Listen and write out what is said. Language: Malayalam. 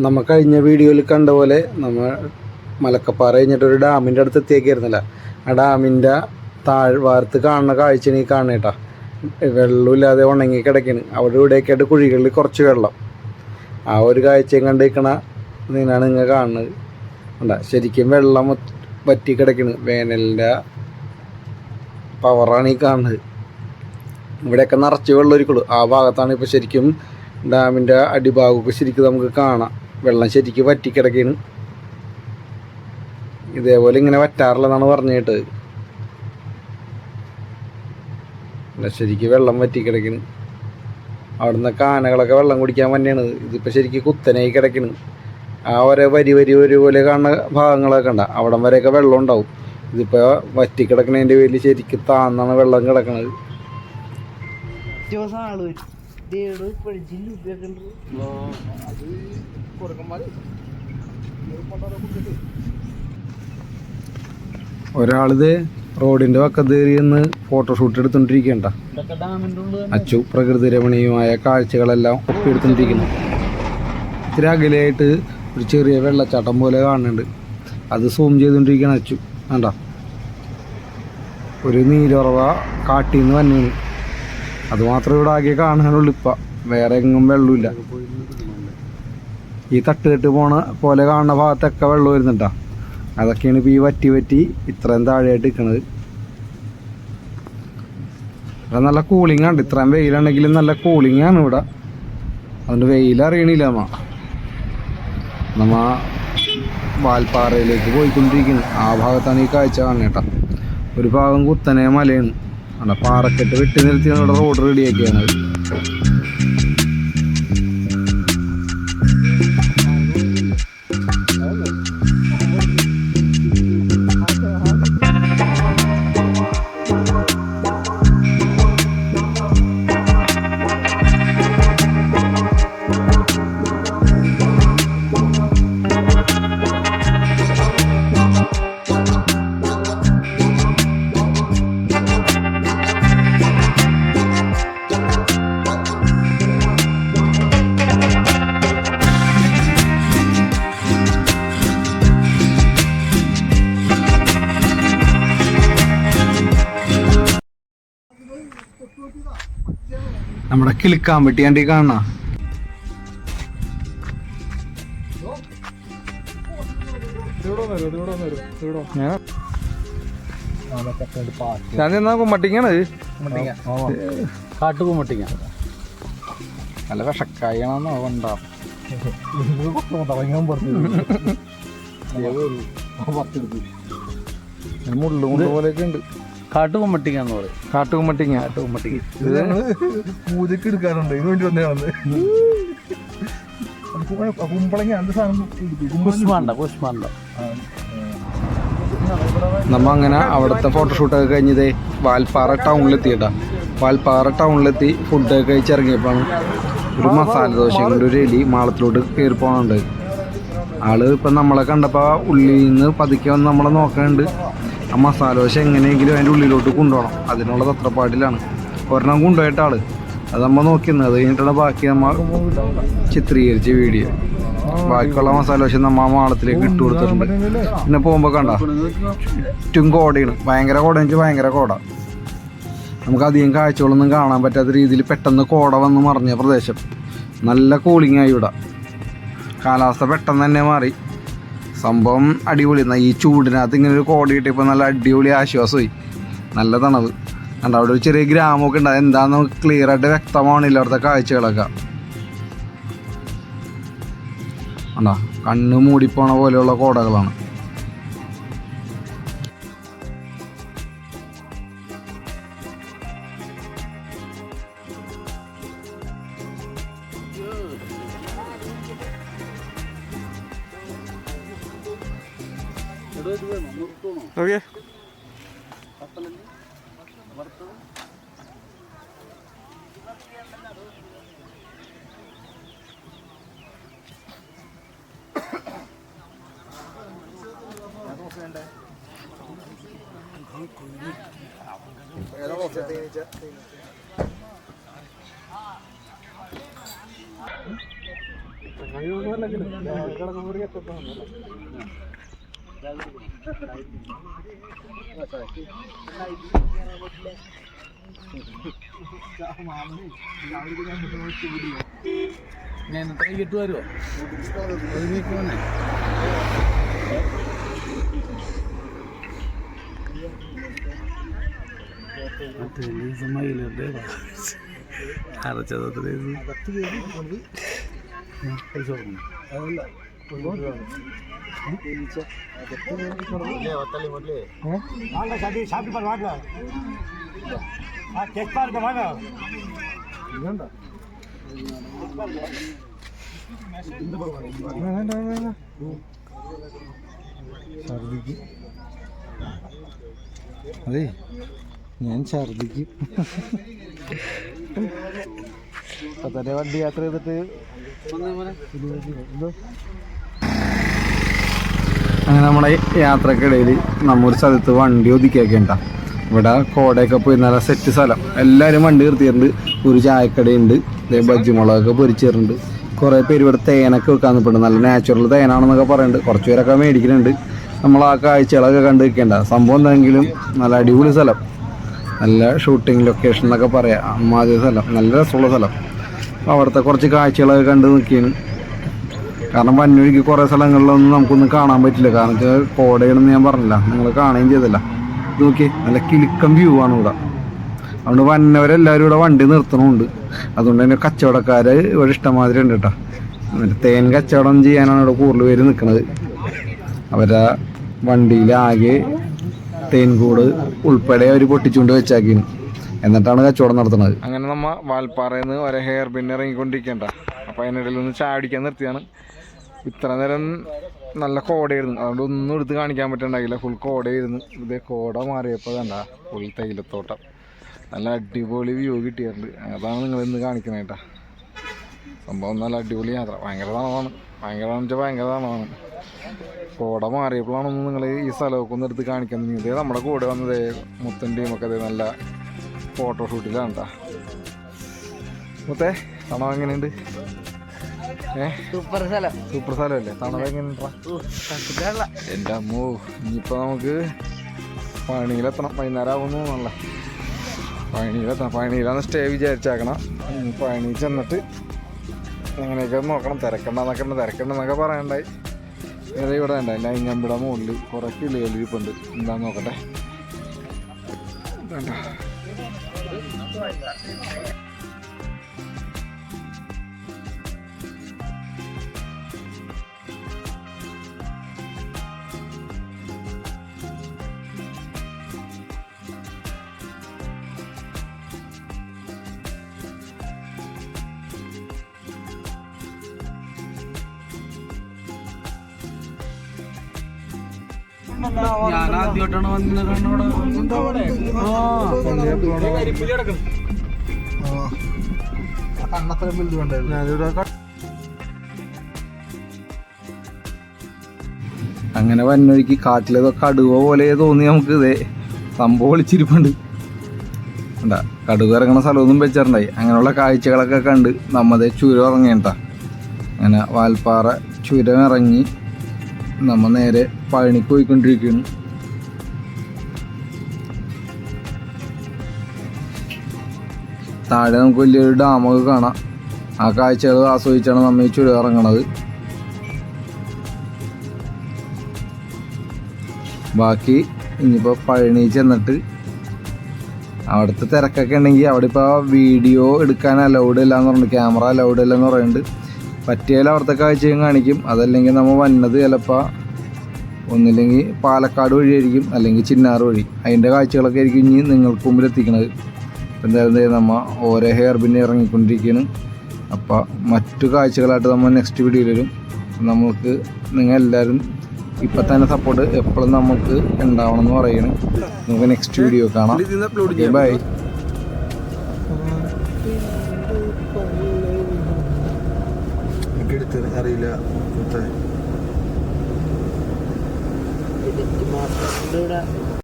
നമ്മ കഴിഞ്ഞ വീഡിയോയിൽ കണ്ട പോലെ നമ്മൾ മലക്കപ്പാറ കഴിഞ്ഞിട്ട് ഒരു ഡാമിന്റെ അടുത്ത് എത്തിയേക്കായിരുന്നില്ല. ആ ഡാമിന്റെ താഴ്വാരത്ത് കാണുന്ന കാഴ്ചയാണ് ഈ കാണേട്ടാ വെള്ളമില്ലാതെ ഉണങ്ങി കിടക്കണ് അവിടെ ഇവിടെയൊക്കെ ആയിട്ട് കുഴികളിൽ കുറച്ച് വെള്ളം. ആ ഒരു കാഴ്ചയും കണ്ടിരിക്കണ ഇതിനാണ് നിങ്ങൾ കാണുന്നത്. ഉണ്ട ശരിക്കും വെള്ളം പറ്റി കിടക്കണ് വേനലിന്റെ പവറാണ് ഈ കാണുന്നത്. ഇവിടെയൊക്കെ നിറച്ച് വെള്ളം ഒരിക്കുള്ളൂ ആ ഭാഗത്താണ് ഇപ്പോൾ ശരിക്കും ഡാമിന്റെ അടിഭാഗമൊക്കെ ശരിക്കും നമുക്ക് കാണാം. വെള്ളം ശരിക്ക് വറ്റിക്കിടക്കാണ് ഇതേപോലെ ഇങ്ങനെ വറ്റാറില്ലെന്നാണ് പറഞ്ഞു കേട്ടത്. ശരിക്കും വെള്ളം വറ്റിക്കിടക്കണ്. അവിടുന്ന് കാനകളൊക്കെ വെള്ളം കുടിക്കാൻ തന്നെയാണ് ഇതിപ്പോൾ ശരിക്ക് കുത്തനായി കിടക്കണ്. ആ ഒരേ വരി വരി ഒരുപോലെ പോലെ കാണുന്ന ഭാഗങ്ങളൊക്കെ ഉണ്ട് അവിടം വരെയൊക്കെ വെള്ളം ഉണ്ടാവും. ഇതിപ്പോൾ വറ്റിക്കിടക്കണതിന്റെ പേരിൽ ശരിക്ക് താന്നാണ് വെള്ളം കിടക്കണത്. ദിവസം ആൾ വരും ദേട് പഠിച്ചില്ല ഉപയോഗിക്കണ്ടത്? ഒരാളിത് റോഡിന്റെ വക്കത്ത് ഫോട്ടോഷൂട്ട് എടുത്തുകൊണ്ടിരിക്കണ്ട അച്ചു പ്രകൃതി രമണീയമായ കാഴ്ചകളെല്ലാം ഒപ്പിയെടുത്തുകൊണ്ടിരിക്കുന്നു ഇത്തിരി അകലെയായിട്ട് ഒരു ചെറിയ വെള്ളച്ചാട്ടം പോലെ കാണുന്നുണ്ട്. അത് സൂം ചെയ്തുകൊണ്ടിരിക്കുകയാണ് അച്ചു. വേണ്ട ഒരു നീരുറവ കാട്ടിൽ നിന്ന് വന്നെയാണ് അത് മാത്രമേ ഇവിടെ ആകെ കാണാനുള്ളൂ. ഇപ്പം വേറെ എങ്ങും വെള്ളമില്ല. ഈ തട്ടുകെട്ട് പോണ പോലെ കാണുന്ന ഭാഗത്തൊക്കെ വെള്ളം വരുന്നുണ്ടാ. അതൊക്കെയാണ് ഇപ്പോൾ ഈ വറ്റി വറ്റി ഇത്രയും താഴെയായിട്ട് നിൽക്കുന്നത് നല്ല കൂളിംഗ് ആണ്. ഇത്രയും വെയിലുണ്ടെങ്കിലും നല്ല കൂളിംഗ് ആണ് ഇവിടെ. അതുകൊണ്ട് വെയിൽ അറിയണില്ല നമ്മ. നമ്മ വാൽപ്പാറയിലേക്ക് പോയിക്കൊണ്ടിരിക്കുന്നു. ആ ഭാഗത്താണ് ഈ കാഴ്ച കാണുന്നേട്ടാ ഒരു ഭാഗം കുത്തനെ മലയാണ്. അവിടെ പാറക്കെട്ട് വെട്ടി നിർത്തി അവിടെ റോഡ് റെഡിയാക്കിയാണ് നമ്മുടെ കിളിക്കാൻ പറ്റി പറ്റിയാണ്ടി കാണണ ഞാൻ നല്ല വിഷക്കായാണെന്നോ കൊണ്ടാ മുള്ളു കൊണ്ട് പോലെയൊക്കെ ഉണ്ട് കാട്ടുകുമ്മട്ടിക്ക എന്ന് പറയും കാട്ടുകുമ്മട്ടിങ്ങ കാട്ടുകുമ്മട്ടിങ്ങ പൂജക്ക് എടുക്കാറുണ്ട്. ഇതിനു വേണ്ടി വന്നതാണ് കുമ്പളങ്ങ എന്ത് സാധനം? നമ്മ അങ്ങനെ അവിടുത്തെ ഫോട്ടോഷൂട്ടൊക്കെ കഴിഞ്ഞതേ വാൽപ്പാറ ടൗണിലെത്തിയിട്ടാ വാൽപ്പാറ ടൗണിലെത്തി ഫുഡൊക്കെ കഴിച്ചിറങ്ങിയപ്പോഴാണ് ഒരു മസാല ദോശ കൊണ്ട് ഒരു എലി മാളത്തിലോട്ട് കയറി പോകുന്നുണ്ട് ആൾ ഇപ്പം നമ്മളെ കണ്ടപ്പോൾ ഉള്ളിൽ നിന്ന് പതുക്കെ വന്ന് നമ്മളെ നോക്കാനുണ്ട്. ആ മസാല ദോശ എങ്ങനെയെങ്കിലും അതിന്റെ ഉള്ളിലോട്ട് കൊണ്ടുപോകണം. അതിനുള്ള തത്രപ്പാടിലാണ്. ഒരെണ്ണം കൊണ്ടുപോയിട്ട് ആൾ. അത് നമ്മൾ നോക്കിയിരുന്നത് അത് കഴിഞ്ഞിട്ടാണ് ബാക്കി നമ്മൾ ചിത്രീകരിച്ച വീഡിയോ. ബാക്കിയുള്ള മസാല ദോശ നമ്മൾ ആ മാളത്തിലേക്ക് ഇട്ട് കൊടുത്തിട്ടുണ്ട്. പിന്നെ പോകുമ്പോൾ കണ്ട? ചുറ്റും കോടയാണ്. ഭയങ്കര കോട വെച്ചാൽ ഭയങ്കര കോട. നമുക്ക് അധികം കാഴ്ചകളൊന്നും കാണാൻ പറ്റാത്ത രീതിയിൽ പെട്ടെന്ന് കോട വന്ന് മറിഞ്ഞ പ്രദേശം. നല്ല കൂളിംഗ് ആയി ഇവിടെ. കാലാവസ്ഥ പെട്ടെന്ന് തന്നെ മാറി. സംഭവം അടിപൊളി. ഈ ചൂടിനകത്ത് ഇങ്ങനെ ഒരു കോടി കിട്ടിയപ്പോൾ നല്ല അടിപൊളി ആശ്വാസമായി. നല്ല തണവ് കണ്ട അവിടെ ഒരു ചെറിയ ഗ്രാമമൊക്കെ ഉണ്ട്. എന്താണെന്ന് നമുക്ക് ക്ലിയർ ആയിട്ട് വ്യക്തമാണില്ല അവിടുത്തെ കാഴ്ചകളൊക്കെ. കണ്ടോ കണ്ണ് മൂടിപ്പോണ പോലെയുള്ള കോടകളാണ്. നോക്കിയേ കഴിവുള്ളവരല്ലേ കിടക്കുന്ന മുറിയൊക്കെ ഞാൻ കൈകിട്ട് വരുമോ വീക്ക് വന്നേ മറ്റേ മയിലുണ്ട് അരച്ചത് പൈസ കൊടുക്കണം ഛർദിക്കും അതെ ഞാൻ ഛർദിക്കും ഇപ്പൊ തന്നെ വണ്ടി യാത്ര ചെയ്തിട്ട് അങ്ങനെ നമ്മുടെ യാത്രക്കിടയിൽ നമ്മൊരു സ്ഥലത്ത് വണ്ടി ഒതുക്കിയൊക്കെയുണ്ട ഇവിടെ കോടയൊക്കെ പോയി നല്ല സെറ്റ് സ്ഥലം. എല്ലാവരും വണ്ടി നിർത്തിയിട്ടുണ്ട്. ഒരു ചായക്കടയുണ്ട്. ദേ ബജ്ജിമുളകൊക്കെ പൊരിച്ചിട്ടുണ്ട്. കുറേ പേര് ഇവിടെ തേനൊക്കെ വെക്കാൻ നിൽപ്പുണ്ട്. നല്ല നാച്ചുറൽ തേനാണെന്നൊക്കെ പറയുന്നുണ്ട്. കുറച്ച് പേരൊക്കെ മേടിക്കുന്നുണ്ട്. നമ്മൾ ആ കാഴ്ചകളൊക്കെ കണ്ടു നിൽക്കേണ്ട. സംഭവം എന്തെങ്കിലും നല്ല അടിപൊളി സ്ഥലം. നല്ല ഷൂട്ടിംഗ് ലൊക്കേഷൻ എന്നൊക്കെ പറയാം. അമ്മാതിരി സ്ഥലം. നല്ല രസമുള്ള സ്ഥലം. അവിടുത്തെ കുറച്ച് കാഴ്ചകളൊക്കെ കണ്ടു നിൽക്കുകയാണ്. കാരണം വന്നൊഴുകി കുറേ സ്ഥലങ്ങളിലൊന്നും നമുക്കൊന്നും കാണാൻ പറ്റില്ല. കാരണം വെച്ചാൽ കോടയാണെന്ന് ഞാൻ പറഞ്ഞില്ല. നിങ്ങൾ കാണുകയും ചെയ്തില്ല. നോക്കി നല്ല കിളിക്കം വ്യൂ ആണ് ഇവിടെ. അതുകൊണ്ട് വന്നവരെല്ലാവരും ഇവിടെ വണ്ടി നിർത്തണമുണ്ട്. അതുകൊണ്ട് തന്നെ കച്ചവടക്കാർ ഇവിടെ ഇഷ്ടമാതിരി ഉണ്ട് കേട്ടോ. എന്നിട്ട് തേൻ കച്ചവടം ചെയ്യാനാണ് ഇവിടെ കൂടുതൽ പേര് നിൽക്കുന്നത്. അവരെ വണ്ടിയിലാകെ തേൻകൂട് ഉൾപ്പെടെ അവർ പൊട്ടിച്ചുകൊണ്ട് വെച്ചാക്കിന് എന്നിട്ടാണ് കച്ചവടം നടത്തുന്നത്. അങ്ങനെ നമ്മ വാൽപ്പാറയിൽ നിന്ന് ഒരേ ഹെയർ പിൻ ഇറങ്ങിക്കൊണ്ടിരിക്കണ്ട. അപ്പോൾ അതിനിടയിൽ ഒന്ന് ചാടിക്കാൻ നിർത്തിയാണ്. ഇത്ര നേരം നല്ല കോടയായിരുന്നു. അതുകൊണ്ട് ഒന്നും എടുത്ത് കാണിക്കാൻ പറ്റണ്ടായില്ല. ഫുൾ കോടയായിരുന്നു. ഇതേ കോട മാറിയപ്പോൾ കണ്ട ഫുൾ തേയിലത്തോട്ടം നല്ല അടിപൊളി വ്യൂ കിട്ടിയിട്ടുണ്ട്. അതാണ് നിങ്ങൾ ഇന്ന് കാണിക്കുന്നത് സംഭവം നല്ല അടിപൊളി യാത്ര. ഭയങ്കര തണവാണ് ഭയങ്കര വെച്ചാൽ ഭയങ്കര തണവാണ് കോട മാറിയപ്പോഴാണ് നിങ്ങൾ ഈ സ്ഥലമൊക്കെ ഒന്ന് എടുത്ത് കാണിക്കുന്നത് ഇതേ നമ്മുടെ കൂടെ വന്നത് മുത്തന്റെയും ഒക്കെ നല്ല ഫോട്ടോഷൂട്ടിലാണ് കേട്ടോ മുത്തേ തണവ് എങ്ങനെയുണ്ട്? സൂപ്പർ സ്ഥലം. സൂപ്പർ സ്ഥലമല്ലേ? തണവ് എങ്ങനെയുണ്ടാ? എന്റെ അമ്മോ ഇനിയിപ്പോൾ നമുക്ക് പണിയിലെത്തണം വൈകുന്നേരം ആവുന്നു നല്ല. പണിയിലെത്തണം പണിയിലാണ് സ്റ്റേ വിചാരിച്ചേക്കണം. പണി ചെന്നിട്ട് എങ്ങനെയൊക്കെ നോക്കണം. തിരക്കണ്ടെന്നൊക്കെ ഉണ്ട്. തിരക്കണ്ടെന്നൊക്കെ പറയണ്ടായി. ഏതാ ഇവിടെ ഉണ്ട് ലൈങ്ങമ്പിട മുകളിൽ കുറേ കിളികൾ ഇരിപ്പുണ്ട്. എന്താന്ന് നോക്കട്ടെ? はい、ഞാൻ ആദ്യമായിട്ടാണ് വന്നത് കണ്ണോടെ. കണ്ണത്തരം വലുത് വേണ്ടായിരുന്നു അങ്ങനെ വന്നൊഴുക്കി കാട്ടിലേതൊക്കെ കടുവ പോലെ തോന്നി നമുക്ക് ഇതേ. സംഭവം ഒളിച്ചിരിപ്പുണ്ട്. എന്താ കടുവ ഇറങ്ങണ സ്ഥലമൊന്നും വെച്ചിട്ടുണ്ടായി. അങ്ങനെയുള്ള കാഴ്ചകളൊക്കെ കണ്ട് നമ്മതേ ചുരം ഇറങ്ങിയണ്ട അങ്ങനെ വാൽപ്പാറ ചുരം ഇറങ്ങി നമ്മ നേരെ പഴനിക്ക് പോയിക്കൊണ്ടിരിക്കുന്നു. താഴെ നമുക്ക് വലിയൊരു ഡാമൊക്കെ കാണാം. ആ കാഴ്ചകൾ ആസ്വദിച്ചാണ് നമ്മൾ ഈ ചുരം ഇറങ്ങണത്. ബാക്കി ഇനിയിപ്പോൾ പഴനി ചെന്നിട്ട് അവിടുത്തെ തിരക്കൊക്കെ ഉണ്ടെങ്കിൽ അവിടെ ഇപ്പോൾ വീഡിയോ എടുക്കാൻ അലൗഡ് ഇല്ല എന്ന് ക്യാമറ അലൗഡ് ഇല്ല എന്ന് പറയുന്നുണ്ട്. പറ്റിയാൽ അവിടുത്തെ കാഴ്ചയും കാണിക്കും. അതല്ലെങ്കിൽ നമ്മൾ വന്നത് ചിലപ്പോൾ ഒന്നില്ലെങ്കിൽ പാലക്കാട് വഴിയായിരിക്കും അല്ലെങ്കിൽ ചിന്നാർ വഴി. അതിന്റെ കാഴ്ചകളൊക്കെ ആയിരിക്കും ഇനി നിങ്ങൾക്ക് മുമ്പിൽ എത്തിക്കുന്നത് എന്തായാലും നമ്മൾ നമ്മ ഓരോ ഹെയർ പിന്നെ ഇറങ്ങിക്കൊണ്ടിരിക്കുകയാണ്. അപ്പോൾ മറ്റു കാഴ്ചകളായിട്ട് നമ്മൾ നെക്സ്റ്റ് വീഡിയോയിൽ വരും. നമുക്ക് നിങ്ങൾ എല്ലാവരും ഇപ്പം തന്നെ സപ്പോർട്ട് എപ്പോഴും നമുക്ക് ഉണ്ടാവണം എന്ന് പറയുന്നത് നമുക്ക് നെക്സ്റ്റ് വീഡിയോ കാണാം. ബൈ എടുത്ത് അറിയില്ല. ഇവിടെ